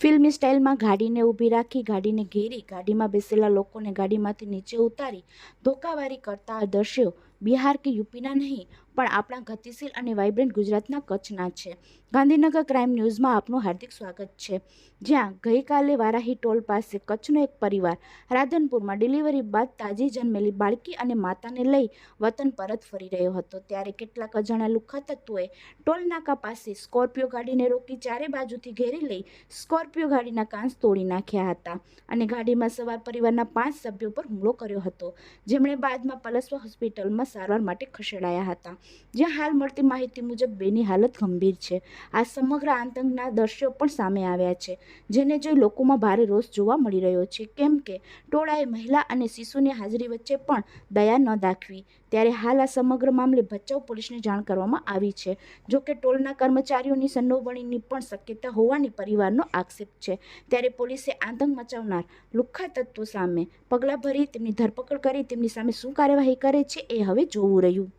ફિલ્મી સ્ટાઇલમાં ગાડીને ઊભી રાખી, ગાડીને ઘેરી, ગાડીમાં બેસેલા લોકોને ગાડીમાંથી નીચે ઉતારી, ધોકાવારી કરતા દ્રશ્યો બિહાર કે યુપીના નહીં, પણ આપણા ગતિશીલ અને વાઇબ્રન્ટ ગુજરાતના કચ્છના છે. ગાંધીનગર ક્રાઇમ ન્યૂઝમાં આપનું હાર્દિક સ્વાગત છે. જ્યાં ગઈકાલે વારાહી ટોલ પાસે કચ્છનો એક પરિવાર, રાધનપુરમાં ડિલિવરી બાદ તાજી જન્મેલી બાળકી અને માતાને લઈ વતન પરત ફરી રહ્યો હતો. ત્યારે કેટલાક અજાણ્યા લુખા તત્વોએ ટોલ પાસે સ્કોર્પિયો ગાડીને રોકી ચારે બાજુથી ઘેરી લઈ સ્કોર્પિયો ગાડીના કાંસ તોડી નાખ્યા હતા અને ગાડીમાં સવાર પરિવારના પાંચ સભ્યો પર હુમલો કર્યો હતો. જેમણે બાદમાં પલસવા હોસ્પિટલમાં સારવાર માટે ખસેડાયા હતા. જ્યાં હાલ મળતી માહિતી મુજબ બેની હાલત ગંભીર છે. આ સમગ્ર આતંકના દ્રશ્યો પણ સામે આવ્યા છે, જેને જોઈ લોકોમાં ભારે રોષ જોવા મળી રહ્યો છે. કેમ કે ટોળાએ મહિલા અને શિશુની હાજરી વચ્ચે પણ દયા ન દાખવી. ત્યારે હાલ આ સમગ્ર મામલે ભચાઉ પોલીસને જાણ કરવામાં આવી છે. જો કે ટોલના કર્મચારીઓની સંડોવણીની પણ શક્યતા હોવાની પરિવારનો આક્ષેપ છે. ત્યારે પોલીસે આતંક મચાવનાર લુખ્ખા તત્વો સામે પગલાં ભરી તેમની ધરપકડ કરી તેમની સામે શું કાર્યવાહી કરે છે એ હવે જોવું રહ્યું.